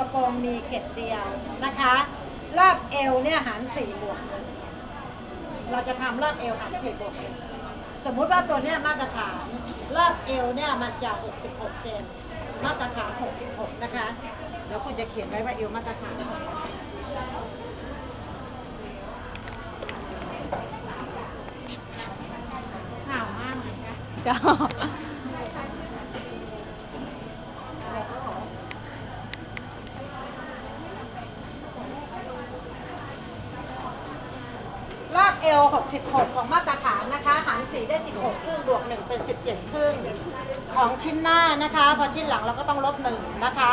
กระโปรงมีเกล็ดเดียวนะคะ รอบเอวเนี่ยหารสี่บวกหนึ่งเราจะทำรอบเอวหารสี่บวกหนึ่งสมมุติว่าตัวเนี้ยมาตรฐาน รอบเอวเนี่ยมันจะ 66 เซนมาตรฐาน 66 นะคะ เดี๋ยวคุณจะเขียนไว้ว่าเอวมาตรฐานข่าวมากเหมือนกัน เจ้า รอบเอว 66 ของมาตรฐานนะคะ หาร4ได้ 16 ครึ่งบวก 1 เป็น 17 ครึ่ง ของชิ้นหน้านะคะ พอชิ้นหลังเราก็ต้องลบ 1 นะคะ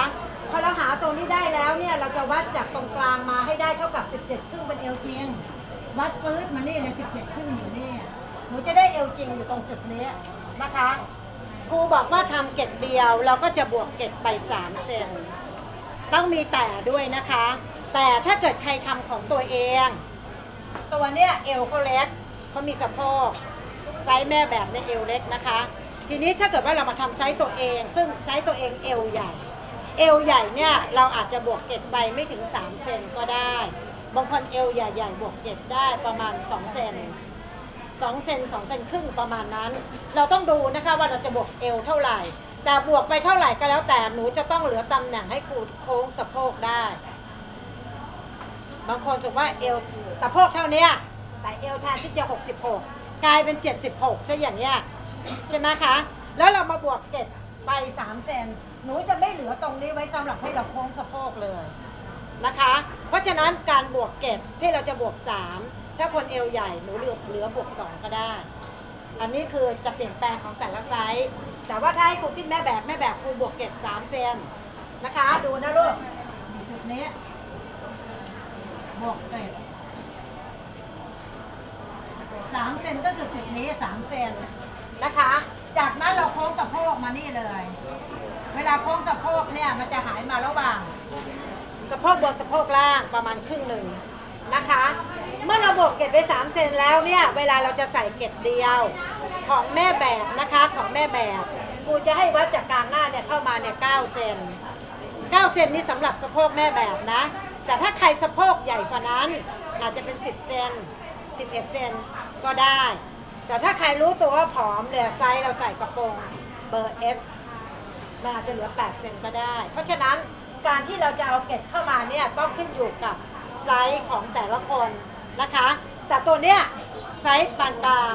พอเราหาตรงนี้ได้แล้วเนี่ย เราจะวัดจากตรงกลางมาให้ได้เท่ากับ 17 ครึ่งเป็นเอวจริง วัดปื๊ดมานี่เลย 17 ครึ่งอยู่นี่ หนูจะได้เอวจริงอยู่ตรงจุดนี้นะคะครูบอกว่าทำเกล็ดเดียว เราก็จะบวกเกล็ดไป 3 เซนต้องมีแต่ด้วยนะคะ แต่ถ้าเกิดใครทำของตัวเอง ตัวเนี้ยเอวเขาเล็กเขามีสะโพกไซส์แม่แบบในเอวเล็กนะคะ ทีนี้ถ้าเกิดว่าเรามาทำไซส์ตัวเอง ซึ่งไซส์ตัวเองเอวใหญ่ เอวใหญ่เนี่ยเราอาจจะบวกเกล็ดไปไม่ถึง3เซนก็ได้ บางคนเอวใหญ่ๆบวกเกล็ดได้ประมาณ2เซนสองเซนสองเซนครึ่งประมาณนั้น เราต้องดูนะคะว่าเราจะบวกเอวเท่าไหร่ แต่บวกไปเท่าไหร่ก็แล้วแต่หนูจะต้องเหลือตำแหน่งให้ครูโค้งสะโพกได้ บางคนถือว่าเอว สะโพกเท่าเนี้ยแต่เอวแทนที่จะ66 กลายเป็น 76ใช่อย่างเนี้ยใช่ไหมคะ แล้วเรามาบวกเกล็ดไป3เซนหนูจะไม่เหลือตรงนี้ไว้สำหรับให้เราโค้งสะโพกเลยนะคะ เพราะฉะนั้นการบวกเกล็ดที่เราจะบวก 3 ถ้าคนเอวใหญ่หนูเหลือเหลือบวก 2 ก็ได้ อันนี้คือจะเปลี่ยนแปลงของแต่ละไซส์แต่ว่าถ้าให้ครูคิดแม่แบบแม่แบบครูบวกเกล็ด3เซนนะคะ ดูนะลูกจุดนี้บวกเศษ สามเซนก็คือจุดนี้สามเซนนะคะ จากนั้นเราโค้งสะโพกมานี่เลย เวลาโค้งสะโพกเนี่ยมันจะหายมาระหว่าง สะโพกบนสะโพกล่างประมาณครึ่งหนึ่งนะคะ เมื่อเราบวกเกล็ดไปสามเซนแล้วเนี่ย เวลาเราจะใส่เกล็ดเดียวของแม่แบบนะคะของแม่แบบครูจะให้วัดจากกลางหน้าเนี่ยเข้ามาเนี่ยเก้าเซน9เซนนี่สำหรับสะโพกแม่แบบนะ แต่ถ้าใครสะโพกใหญ่กว่านั้น อาจจะเป็น10เซน 11เซนก็ได้ แต่ถ้าใครรู้ตัวว่าผอมเนี่ยไซส์เราใส่กระโปรงเบอร์ S มันอาจจะเหลือ8เซนก็ได้ เพราะฉะนั้นการที่เราจะเอาเกล็ดเข้ามาเนี่ยต้องขึ้นอยู่กับไซส์ของแต่ละคนนะคะ แต่ตัวเนี้ยไซส์ปานกลาง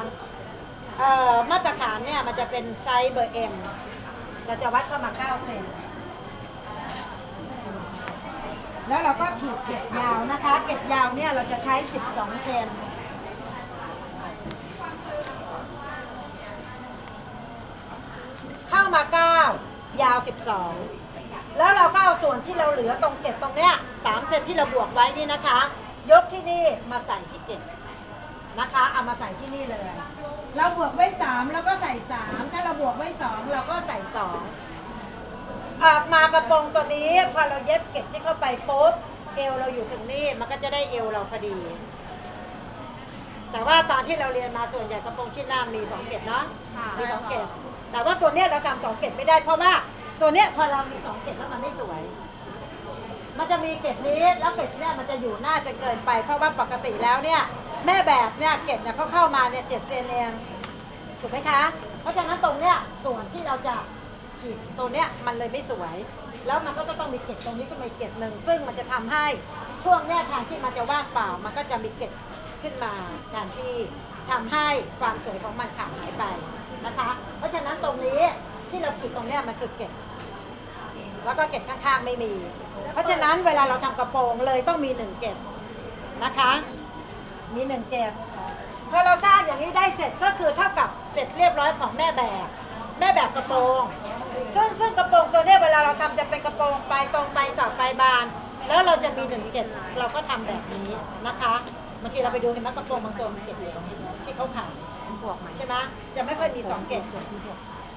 เอ่อมาตรฐานเนี่ยมันจะเป็นไซส์เบอร์ M เราจะวัดเข้ามา9เซนแล้วเราก็ขีดเกล็ดยาวนะคะ เกล็ดยาวเนี่ยเราจะใช้ 12 เซน เข้ามา9ยาว12แล้วเราก็เอาส่วนที่เราเหลือตรงเกล็ดตรงเนี้ย3เซนที่เราบวกไว้นี่นะคะ ยกที่นี่มาใส่ที่เกล็ดนะคะ เอามาใส่ที่นี่เลย เราบวกไว้3แล้วก็ใส่3ถ้าเราบวกไว้2เราก็ใส่2ออกมากระโปรงตัวนี้พอเราเย็บเก็บที่เข้าไปปุ๊บเอวเราอยู่ถึงนี่มันก็จะได้เอวเราพอดี แต่ว่าตอนที่เราเรียนมาส่วนใหญ่กระโปรงชิ้นหน้ามีสองเกล็ดเนาะค่ะมีสองเกล็ด แต่ว่าตัวเนี้ยเราทำสองเกล็ดไม่ได้ เพราะว่าตัวเนี้ยพอเรามีสองเกล็ดแล้วมันไม่สวย มันจะมีเกล็ดนี้แล้วเกล็ดเนี่ยมันจะอยู่หน้าจะเกินไป เพราะว่าปกติแล้วเนี่ย แม่แบบเนี่ยเกล็ดเนี่ยเขาเข้ามาเนี่ยเจ็ดเซนเองถูกไหมคะ เพราะฉะนั้นตรงเนี้ยส่วนที่เราจะขีดตัวเนี้ยมันเลยไม่สวย แล้วมันก็จะต้องมีเกล็ดตรงนี้ขึ้นมาอีเกล็ดหนึ่งซึ่งมันจะทำให้ช่วงเนี้ยแทนที่มันจะว่างเปล่า มันก็จะมีเกล็ดขึ้นมาแทนที่ทำให้ความสวยของมันขาดหายไป นะคะ เพราะฉะนั้นตรงนี้ที่เราขีดตรงเนี้ยมันคือเกล็ดแล้วก็เกล็ดข้างๆไม่มี เพราะฉะนั้นเวลาเราทำกระโปรงเลยต้องมีหนึ่งเกล็ดนะคะ มีหนึ่งเกล็ดพอเราสร้างอย่างนี้ได้เสร็จก็คือเท่ากับเสร็จเรียบร้อยของแม่แบบ แม่แบบกระโปรงซึ่งซึ่งกระโปรงตัวเนี้ยเวลาเราทำจะเป็นกระโปรงปลายตรงปลายสอดปลายบาน แล้วเราจะมีหนึ่งเกล็ดเราก็ทำแบบนี้นะคะบางทีเราไปดูเห็นไหมกระโปรงบางตัวมีเกล็ดเดียวที่เขาขาย บวกใช่ไหมจะไม่ค่อยมีสองเกล็ด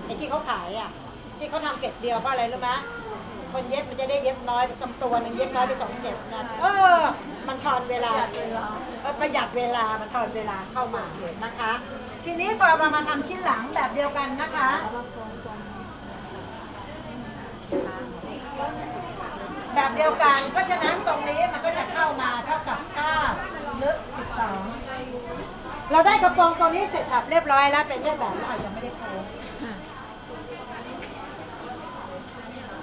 ไอ้ที่เขาขายอะ ที่เขาทำเกล็ดเดียวเพราะอะไรรู้ไหมคนเย็บมันจะได้เย็บน้อยจำตัวหนึ่งเย็บน้อยไปสองเกล็ดนะเออ มันทอนเวลาเออประหยัดเวลามันทอนเวลาเข้ามานะคะ ทีนี้พอเรามาทำชิ้นหลังแบบเดียวกันนะคะ แบบเดียวกันเพราะฉะนั้นตรงนี้มันก็จะเข้ามาเท่ากับ9ลึก12 เราได้กระโปรงตรงนี้เสร็จสับเรียบร้อยแล้วเป็นเรื่องแบบแล้วอาจจะไม่ได้โค้ง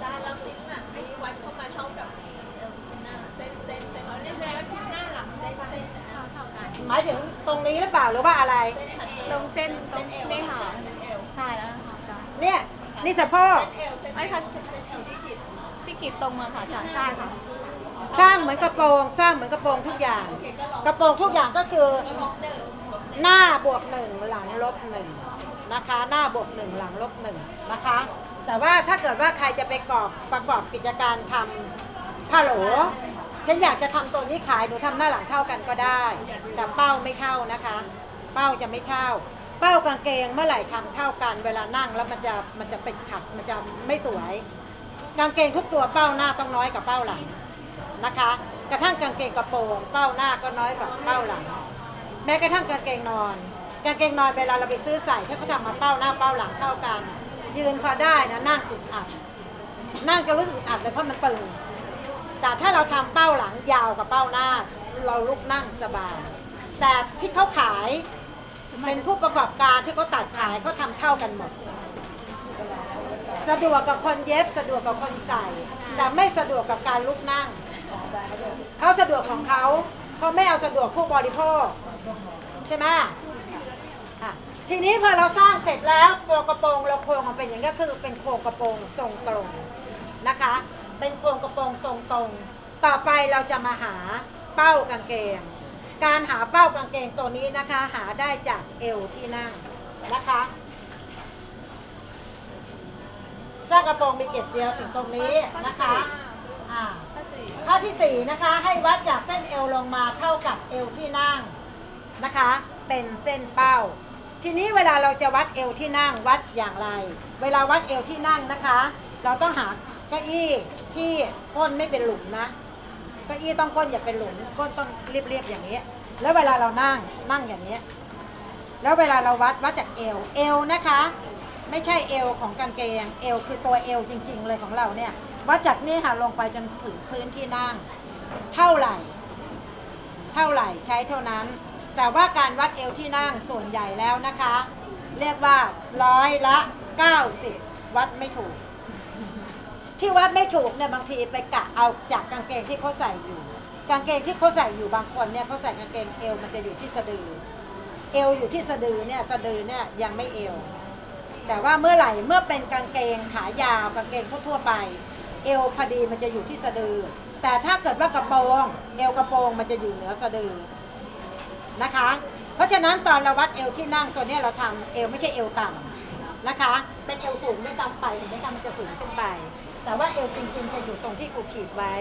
จานแล้วชิ้นหลังไม่วัดเข้ามาเท่ากับเอวชิ้นหน้าเส้นเส้นเส้นเขาเรียกแล้วชิ้นหน้าหลังเส้นเส้นเส้นเท่าเท่ากันหมายถึงตรงนี้หรือเปล่าหรือว่าอะไรเส้นถัดตรงเส้นตรงเอวนี่ค่ะเส้นเอวใช่แล้วค่ะอาจารย์เนี่ย นี่สะโพกเส้นเอวเส้นไม่เอค่ะวเส้นเอวที่ขีดที่ขีดตรงมาค่ะอาจารย์ใช่ค่ะสร้างเหมือนกระโปรง สร้างเหมือนกระโปรงทุกอย่าง กระโปรงทุกอย่างก็คือ หน้าบวกหนึ่งหลังลบหนึ่งนะคะ หน้าบวกหนึ่งหลังลบหนึ่งนะคะ แต่ว่าถ้าเกิดว่าใครจะไปกอบประกอบกิจการทำผ้าโหลฉันอยากจะทำตัวนี้ขายหนูทำหน้าหลังเท่ากันก็ได้ แต่เป้าไม่เท่านะคะ เป้าจะไม่เท่า เป้ากางเกงเมื่อไหร่ทำเท่ากัน เวลานั่งแล้วมันจะมันจะเป็นขัดมันจะไม่สวย กางเกงทุกตัวเป้าหน้าต้องน้อยกว่าเป้าหลังนะคะ กระทั่งกางเกงกระโปรงเป้าหน้าก็น้อยกว่าเป้าหลัง แม้กระทั่งกางเกงนอนกางเกงนอนเวลาเราไปซื้อใส่ถ้าเขาทำมาเป้าหน้าเป้าหลังเท่ากัน ยืนพอได้นะนั่งอึดอัดนั่งจะรู้สึกอัดเลยเพราะมันตึงแต่ถ้าเราทำเป้าหลังยาวกับเป้าหน้า เราลุกนั่งสบายแต่ที่เขาขายเป็นผู้ประกอบการที่เขาตัดขายเขาทำเท่ากันหมด สะดวกกับคนเย็บสะดวกกับคนใส่ แต่ไม่สะดวกกับการลุกนั่งเขาสะดวกของเขาเขาไม่เอาสะดวกผู้บริโภค ใช่ไหมอะทีนี้พอเราสร้างเสร็จแล้วตัวกระโปรงเราโครงมันเป็นอย่างนี้ก็คือเป็นโครงกระโปรงทรงตรงนะคะ เป็นโครงกระโปรงทรงตรง ต่อไปเราจะมาหาเป้ากางเกง การหาเป้ากางเกงตัวนี้นะคะ หาได้จากเอวที่นั่งนะคะสร้างกระโปรงมีเกล็ดเดียวถึงตรงนี้นะคะอ่าข้อที่สี่นะคะ ให้วัดจากเส้นเอวลงมาเท่ากับเอวที่นั่ง นะคะ เป็นเส้นเป้า ทีนี้เวลาเราจะวัดเอวที่นั่งวัดอย่างไร เวลาวัดเอวที่นั่งนะคะ เราต้องหาเก้าอี้ที่ก้นไม่เป็นหลุมนะเก้าอี้ต้องก้นอย่าเป็นหลุมก้นต้องเรียบๆอย่างนี้ แล้วเวลาเรานั่งนั่งอย่างนี้ แล้วเวลาเราวัดวัดจากเอวเอวนะคะ ไม่ใช่เอวของกางเกงเอวคือตัวเอวจริง ๆ เลยของเราเนี่ย วัดจากนี่ค่ะลงไปจนถึงพื้นที่นั่ง เท่าไหร่ เท่าไหร่ใช้เท่านั้น แต่ว่าการวัดเอวที่นั่งส่วนใหญ่แล้วนะคะ เรียกว่าร้อยละเก้าสิบวัดไม่ถูก ที่วัดไม่ถูกเนี่ยบางทีไปกะเอาจากกางเกงที่เขาใส่อยู่ กางเกงที่เขาใส่อยู่บางคนเนี่ยเขาใส่กางเกงเอวมันจะอยู่ที่สะดือ เอวอยู่ที่สะดือเนี่ยสะดือเนี่ยยังไม่เอว แต่ว่าเมื่อไหร่เมื่อเป็นกางเกงขายาวกางเกงทั่วไป เอวพอดีมันจะอยู่ที่สะดือ แต่ถ้าเกิดว่ากระโปรง เอวกระโปรงมันจะอยู่เหนือสะดือ นะคะ เพราะฉะนั้นตอนเราวัดเอวที่นั่งตัวนี้เราทำเอวไม่ใช่เอวต่ำนะคะ เป็นเอวสูงไม่ต่ำไปเห็นไหมคะมันจะสูงขึ้นไป แต่ว่าเอวจริงๆจะอยู่ตรงที่กูขีดไว้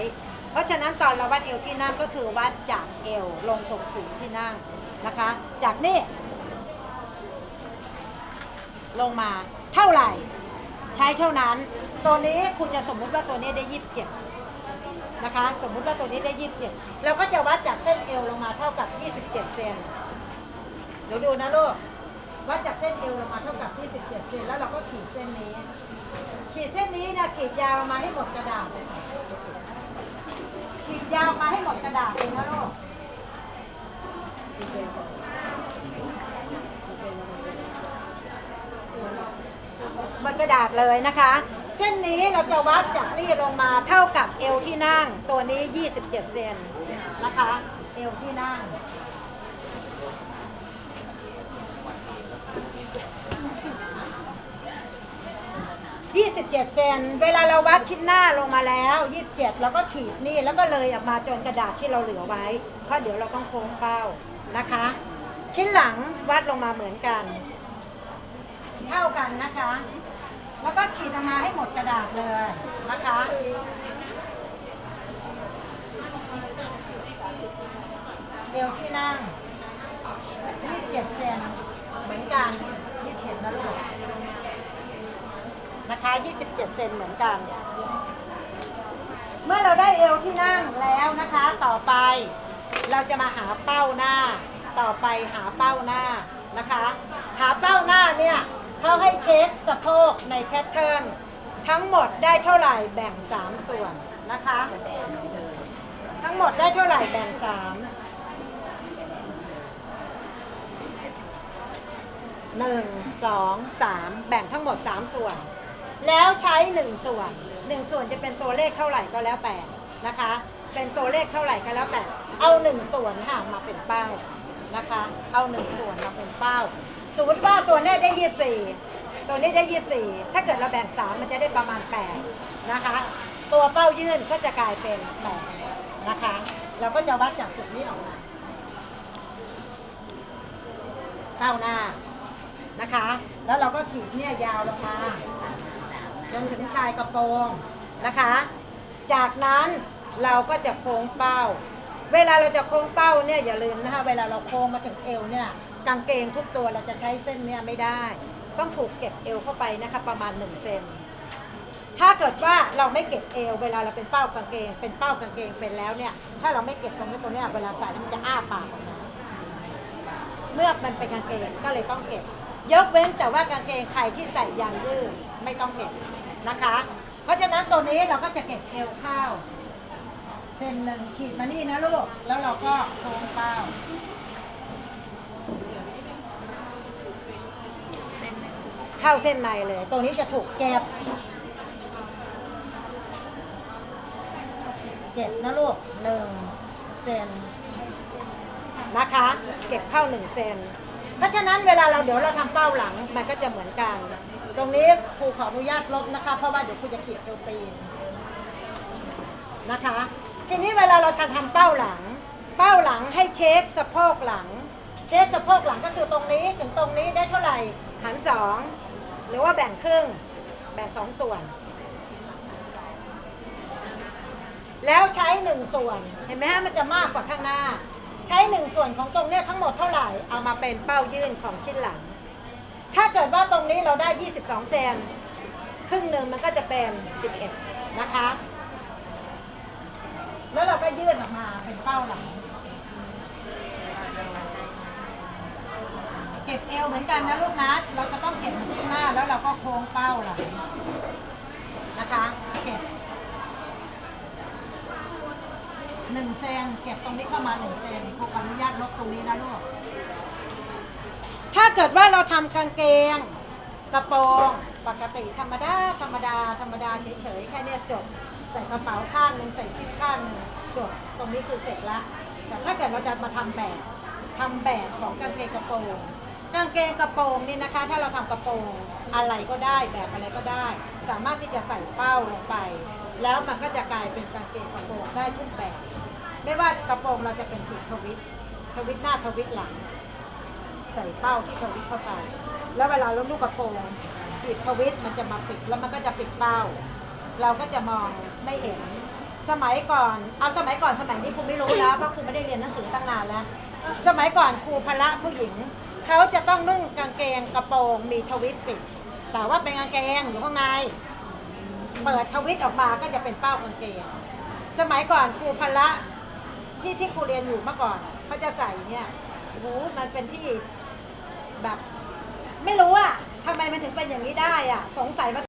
เพราะฉะนั้นตอนเราวัดเอวที่นั่งก็คือวัดจากเอวลงตรงถึงที่นั่งนะคะ จากนี่ลงมาเท่าไหร่ ใช้เท่านั้น ตัวนี้คุณจะสมมุติว่าตัวนี้ได้ยี่สิบเจ็ดนะคะ สมมุติว่าตัวนี้ได้ยี่สิบเจ็ดเราก็จะวัดจากเส้นเอวล เท่ากับยี่สิบเซน เดี๋ยวดูนะลูก วัดจากเส้นเอวลงมาเท่ากับยี่สิบเซน แล้วเราก็ขีดเส้นนี้ ขีดเส้นนี้นะขีดยาวมาให้หมดกระดาษเลยขีดยาวมาให้หมดกระดาษเลยนะลูกบนกระดาษเลยนะคะ เส้นนี้เราจะวัดจากนี่ลงมาเท่ากับเอวที่นั่ง ตัวนี้ 27 เซนนะคะ เอวที่นั่ง27เจ็ดเซน เวลาเราวัดชิ้นหน้าลงมาแล้ว27แล้วก็ขีดนี่แล้วก็เลยออกมาจนกระดาษที่เราเหลือไว้ เพราะเดี๋ยวเราต้องโค้งเป้านะคะ ชิ้นหลังวัดลงมาเหมือนกัน เท่ากันนะคะ แล้วก็ขีดออกมาให้หมดกระดาษเลยนะคะ เอวที่นั่ง27เจ็ดเซนเหมือนกัน27นะลูกนะคะ27เจ็ดเซนเหมือนกัน เมื่อเราได้เอวที่นั่งแล้วนะคะ ต่อไป เราจะมาหาเป้าหน้า ต่อไปหาเป้าหน้านะคะ หาเป้าหน้าเนี่ยเขาให้เช็คสะโพกในแพทเทิร์นทั้งหมดได้เท่าไหร่แบ่ง3ส่วนนะคะ ทั้งหมดได้เท่าไหร่แบ่งสาม หนึ่งสองสามแบ่งทั้งหมดสามส่วน แล้วใช้หนึ่งส่วนหนึ่งส่วนจะเป็นตัวเลขเท่าไหร่ก็แล้วแต่นะคะ เป็นตัวเลขเท่าไหร่ก็แล้วแต่ เอาหนึ่งส่วนค่ะมาเป็นเป้านะคะ เอาหนึ่งส่วนมาเป็นเป้าสมมติว่าตัวนี้ได้ยี่สี่ตัวนี้ได้ยี่สี่ถ้าเกิดเราแบ่งสามมันจะได้ประมาณแปดนะคะ ตัวเป้ายื่นก็จะกลายเป็นแปดนะคะ เราก็จะวัดจากจุดนี้ออกมาเป้าหน้า นะคะ แล้วเราก็ขีดเนี่ยยาวลงมาจนถึงชายกระโปรงนะคะ จากนั้นเราก็จะโค้งเป้า เวลาเราจะโค้งเป้าเนี่ยอย่าลืมนะคะ เวลาเราโค้งมาถึงเอวเนี่ย กางเกงทุกตัวเราจะใช้เส้นเนี่ยไม่ได้ ต้องถูกเก็บเอวเข้าไปนะคะ ประมาณหนึ่งเซนถ้าเกิดว่าเราไม่เก็บเอวเวลาเราเป็นเป้ากางเกง เป็นเป้ากางเกงเป็นแล้วเนี่ย ถ้าเราไม่เก็บตรงนี้ตรงนี้เวลาใส่มันจะอ้าปากออก เมื่อมันเป็นกางเกงก็เลยต้องเก็บ ยกเว้นแต่ว่ากางเกงใครที่ใส่ยางยืดไม่ต้องเก็บนะคะ เพราะฉะนั้นตัวนี้เราก็จะเก็บเอวข้าวเส้นหนึ่งขีดมานี่นะลูกแล้วเราก็โค้งเป้าเข้าเส้นในเลย ตรงนี้จะถูกเก็บเก็บนะลูกหนึ่งเซน นะคะ เก็บเข้าหนึ่งเซน เพราะฉะนั้นเวลาเราเดี๋ยวเราทำเป้าหลังมันก็จะเหมือนกัน ตรงนี้ครูขออนุญาตลบนะคะ เพราะว่าเดี๋ยวครูจะขีดเอวตีนนะคะ ทีนี้เวลาเราจะทำเป้าหลัง เป้าหลังให้เช็คสะโพกหลัง เช็คสะโพกหลังก็คือตรงนี้ถึงตรงนี้ได้เท่าไหร่หันสองหรือว่าแบ่งครึ่ง แบ่งสองส่วน แล้วใช้หนึ่งส่วน เห็นไหมฮะมันจะมากกว่าข้างหน้า ช้หนึ่งส่วนของตรงเนี้ยทั้งหมดเท่าไหร่เอามาเป็นเป้ายื่นของชิ้นหลัง ถ้าเกิดว่าตรงนี้เราได้ 22 เซนครึ่งหนึ่งมันก็จะเป็น 11 นะคะ แล้วเราก็ยื่นออกมาเป็นเป้าหลังเก็บเอวเหมือนกันนะลูกนะเราจะต้องเก็บมาที่หน้าแล้วเราก็โค้งเป้าหลังนะคะเก็บ หนึ่งเซนเก็บตรงนี้เข้ามาหนึ่งเซนครูขออนุญาตลบตรงนี้นะลูก ถ้าเกิดว่าเราทำกางเกง กระโปรงปกติธรรมดาธรรมดาธรรมดาเฉยๆแค่เนี้ยจบใส่กระเป๋าข้างหนึ่งใส่ซิปข้างหนึ่งจบตรงนี้คือเสร็จละแต่ถ้าเกิดเราจะมาทำแบบทำแบบของกางเกงกระโปรงกางเกงกระโปรงนี่นะคะ ถ้าเราทำกระโปรงอะไรก็ได้แบบอะไรก็ได้ สามารถที่จะใส่เป้าลงไป แล้วมันก็จะกลายเป็นกางเกงกระโปรงได้ทุกแบบ ไม่ว่ากระโปรงเราจะเป็นจีบทวิตทวิตหน้าทวิตหลัง ใส่เป้าที่ทวิตเข้าไป แล้วเวลาเราลูกกระโปรงจีบทวิตมันจะมาปิดแล้วมันก็จะปิดเป้า เราก็จะมองไม่เห็น สมัยก่อนเอาสมัยก่อนสมัยนี้ครูไม่รู้แล้วเพราะครูไม่ได้เรียนหนังสือตั้งนานแล้ว สมัยก่อนครูพละผู้หญิงเขาจะต้องนุ่งกางเกงกระโปรงมีทวิตปิดแต่ว่าเป็นกางเกงอยู่ข้างในเปิดทวิตออกมาก็จะเป็นเป้ากางเกงสมัยก่อนครูพละ ที่ที่ครูเรียนอยู่เมื่อก่อนเขาจะใส่เนี่ยหูมันเป็นที่แบบ ไม่รู้อะทำไมมันถึงเป็นอย่างนี้ได้อะสงสัยมา